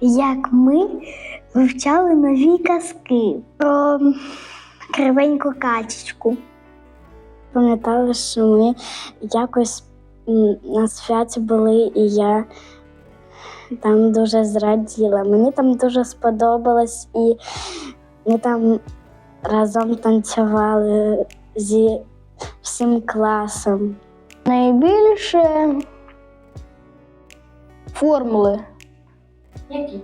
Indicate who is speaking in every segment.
Speaker 1: як ми вивчали нові казки про кривеньку качечку. Пам'ятаю, що ми якось на святі були, і я там дуже зраділа. Мені там дуже сподобалось, і ми там разом танцювали зі всім класом. Найбільше формули.
Speaker 2: Які?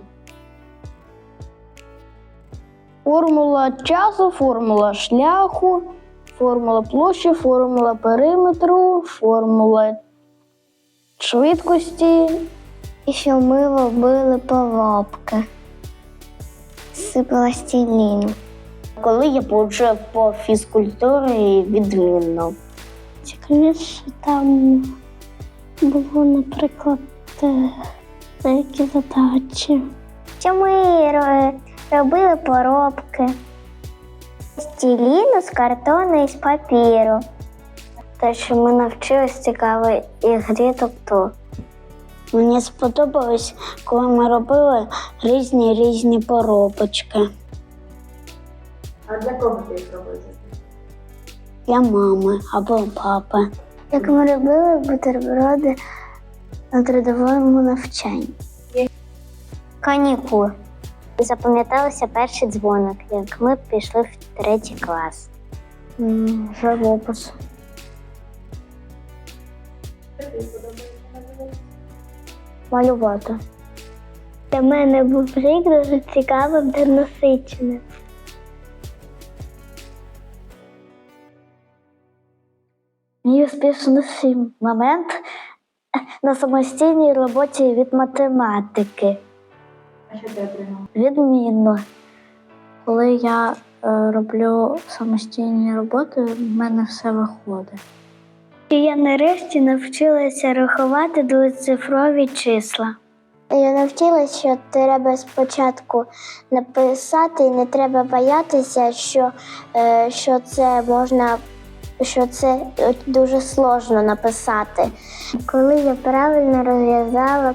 Speaker 1: Формула часу, формула шляху, формула площі, формула периметру, формула швидкості. І що ми робили поробки з пластиліну. Коли я получив по фізкультурі відмінно. Цікавіше там було, наприклад, деякі задачі. Що ми робили поробки з тіліну, з картону і з папіру. Те, що ми навчились цікавій ігрі, тобто. Мені сподобалось, коли ми робили різні різні поробочки
Speaker 2: А для кого ти їх робив?
Speaker 1: для мами або папи. Як ми робили бутерброди на трудовому навчанні. Канікули. Запам'яталося перший дзвоник, як ми пішли в третій клас.
Speaker 2: Подобається малювати?
Speaker 1: Для мене був рік дуже цікавим та насиченим. Мій успішніший момент на самостійній роботі від математики.
Speaker 2: А що ти отримав?
Speaker 1: Відмінно. Коли я е, роблю самостійні роботи, в мене все виходить. Я нарешті навчилася рахувати двоцифрові числа. Я навчилася, що треба спочатку написати, і не треба боятися, що, е, що це можна, що це е, дуже сложно написати. Коли я правильно розв'язала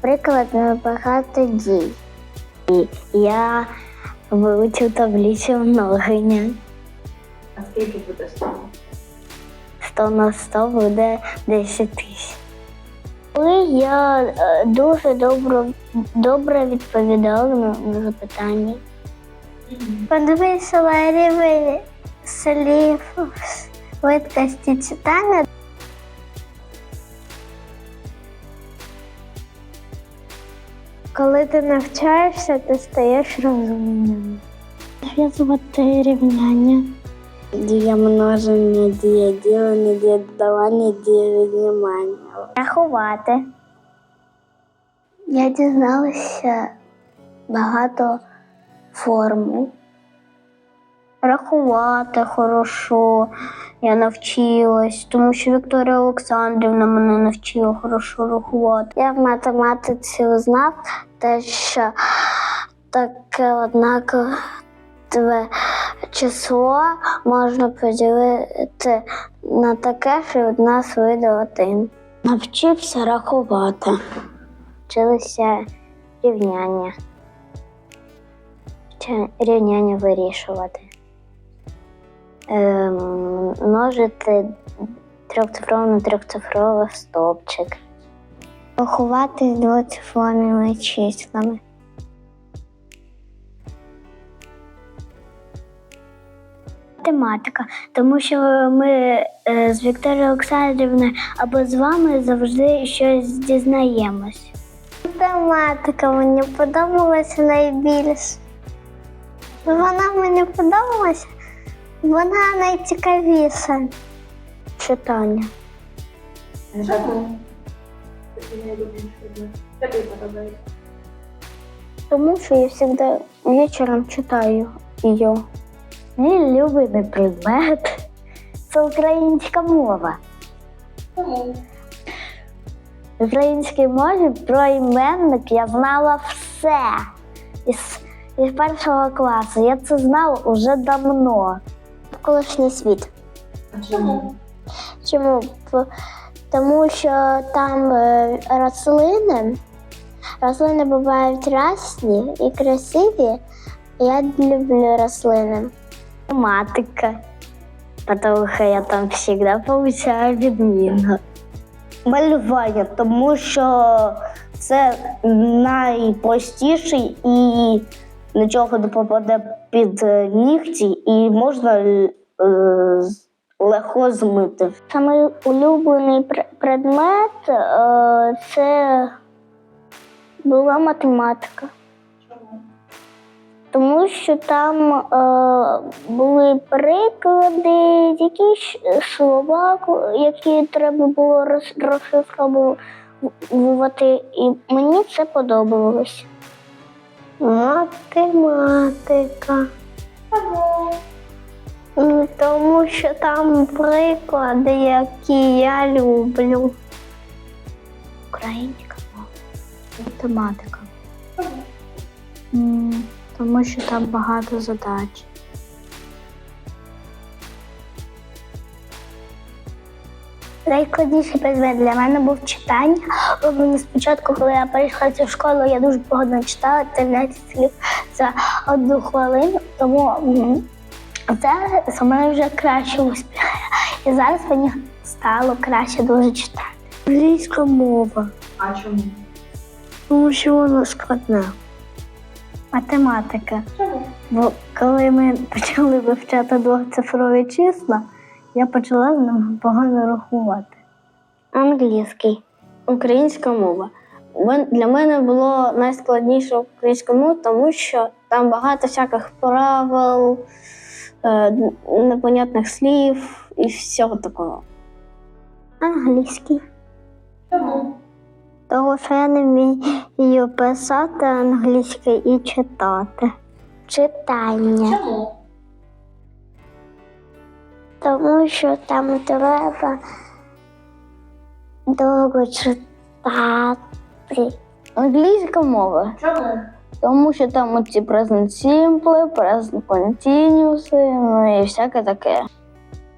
Speaker 1: приклад на багато дій. І я вивчив таблицю множення.
Speaker 2: А скільки буде стало?
Speaker 1: 100 на 100 буде 10 тисяч. Коли я е, дуже добре, добре відповідала на, запитання. Підвищила рівень слів швидкості читання. Коли ти навчаєшся, ти стаєш розумним. Зв'язувати рівняння. Дія множення, дія ділення, дія додавання, дія віднімання. Рахувати. Я дізналася багато формул. Рахувати хорошо, я навчилась, тому що Вікторія Олександрівна мене навчила хорошо рахувати. Я в математиці узнав те, що таке однакове число можна поділити на таке, що від нас один. Навчився рахувати. Вчилися рівняння. Рівняння вирішувати. Ем, множити трьохцифровий на трьохцифровий стовпчик. Рахувати з двоцифровими числами. Тематика, тому що ми е, з Вікторією Олександрівною або з вами завжди щось дізнаємось. Тематика мені подобалася найбільше. Вона мені подобалася, вона найцікавіша. Читання.
Speaker 2: Чому? Тобі подобається?
Speaker 1: Тому що я завжди вечором читаю її. Мій любимий предмет це українська мова.
Speaker 2: Чому?
Speaker 1: В українській мові про іменник я знала все. Із, із першого класу. Я це знала уже давно. Колишній світ.
Speaker 2: Чому?
Speaker 1: Чому? Тому що там е, рослини, рослини бувають різні і красиві. Я люблю рослини. Математика. Потому що я там завжди получаю відмінно. Малювання, тому що це найпростіший і нічого не попаде під е, нігті, і можна е, легко змити. Саме улюблений предмет е, це була математика.
Speaker 2: Чому?
Speaker 1: Тому що там е, були приклади, якісь слова, які треба було розшифровувати, і мені це подобалося. Математика.
Speaker 2: Чому?
Speaker 1: Ну, Тому що там приклади, які я люблю. Українська мова. Математика. Тому що там багато задач. Найскладніший предмет для мене був читання. Мені спочатку, коли я прийшла цю школу, я дуже погано читала 13 слів за одну хвилину, тому зараз у мене вже краще успіх. І зараз мені стало краще дуже читати. Англійська мова,
Speaker 2: А чому?
Speaker 1: тому що вона складна. Математика.
Speaker 2: Чому?
Speaker 1: Бо коли ми почали вивчати двохцифрові числа, я почала з погано рахувати. Англійський. Українська мова. Для мене було найскладніше українська мова, тому що там багато всяких правил, е, непонятних слів і всього такого. Англійський.
Speaker 2: Чому?
Speaker 1: Тому що я не вмію писати англійською і читати. Читання.
Speaker 2: Чому?
Speaker 1: Тому що там треба довго читати. Англійська мова.
Speaker 2: Чому?
Speaker 1: Тому що там оці present simple, present continuous, ну і всяке таке.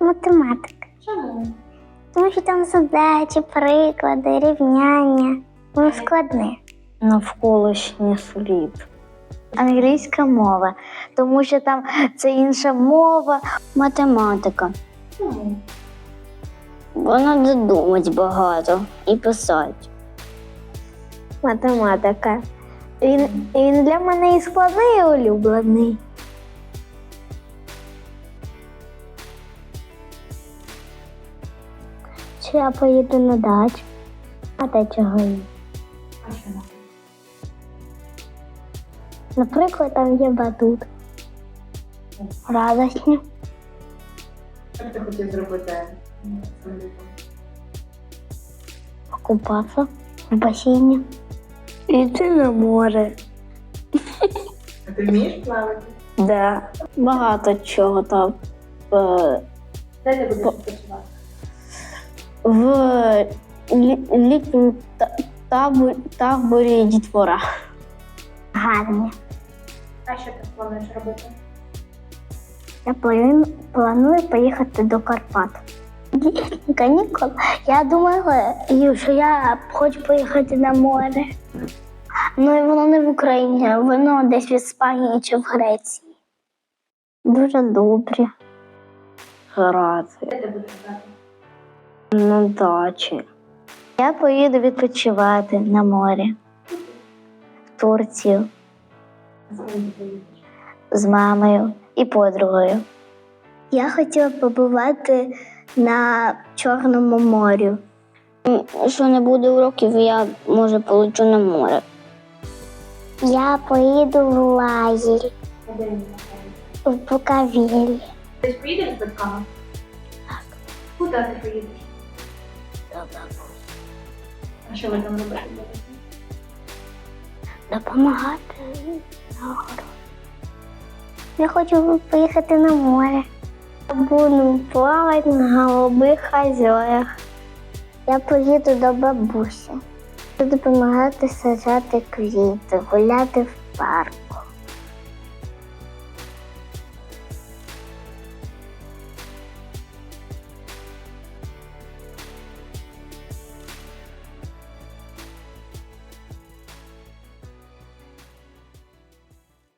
Speaker 1: Математика.
Speaker 2: Чому?
Speaker 1: Тому що там задачі, приклади, рівняння. Ну, складне. Навколишній світ. Англійська мова, тому що там це інша мова, математика. Вона не думать багато і писати. Математика. Він, він для мене і складний, і улюблений. Чи я поїду на дачу? А де чого?
Speaker 2: А чому?
Speaker 1: Наприклад, там є батут. Радосні.
Speaker 2: Що б ти хотів зробити.
Speaker 1: Купатися в басейні. Іти на море.
Speaker 2: А ти вмієш плавати?
Speaker 1: Да. Багато чого там. Е,
Speaker 2: Де ти будеш відпочивати?
Speaker 1: в лі- літньому та- таборі, таборі дітвора. Гарні.
Speaker 2: А що ти плануєш робити?
Speaker 1: Я планую, планую поїхати до Карпат. Канікул. Я думала, що я хочу поїхати на море. Ну і воно не в Україні, воно десь в Іспанії чи в Греції. Дуже добре. Грати.
Speaker 2: Де ти будеш грати?
Speaker 1: На дачі. Я поїду відпочивати на морі в Турцію
Speaker 2: З
Speaker 1: мамою і подругою. Я хотіла побувати на Чорному морі. Що не буде уроків, я може полечу на море. Я поїду в лагерь в Буковель.
Speaker 2: Ти ж поїдеш з батьками? Так. Куди ти поїдеш? А що ви там робити будете?
Speaker 1: Допомагати на. Я хочу поїхати на море. Буду плавати на голубих озерах. Я поїду до бабусі. Буду допомагати саджати квіти, гуляти в парку.